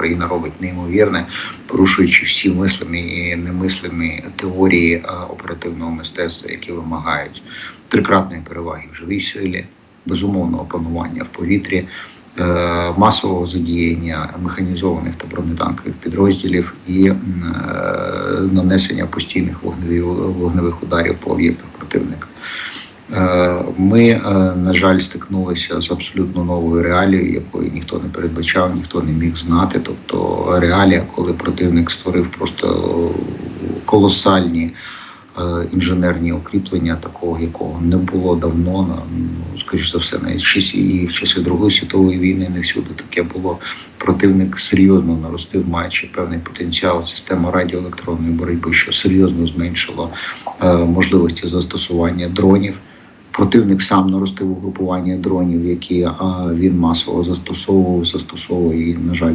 Україна робить неймовірне, порушуючи всі мислимі і немислимі теорії е, оперативного мистецтва, які вимагають трикратної переваги в живій силі, безумовного панування в повітрі. е, Масового задіяння механізованих та бронетанкових підрозділів і е, нанесення постійних вогневих, ударів по об'єктах противника. Ми, е, на жаль, стикнулися з абсолютно новою реалією, якої ніхто не передбачав, ніхто не міг знати. Тобто реалія, коли противник створив просто колосальні е, інженерні укріплення, такого якого не було давно, на ну, скоріш за все, навіть часі в часи Другої світової війни не всюди таке було. Противник серйозно наростив, маючи певний потенціал система радіоелектронної боротьби, що серйозно зменшило е, можливості застосування дронів. Противник сам наростив угрупування дронів, які він масово застосовував, застосовує і, на жаль,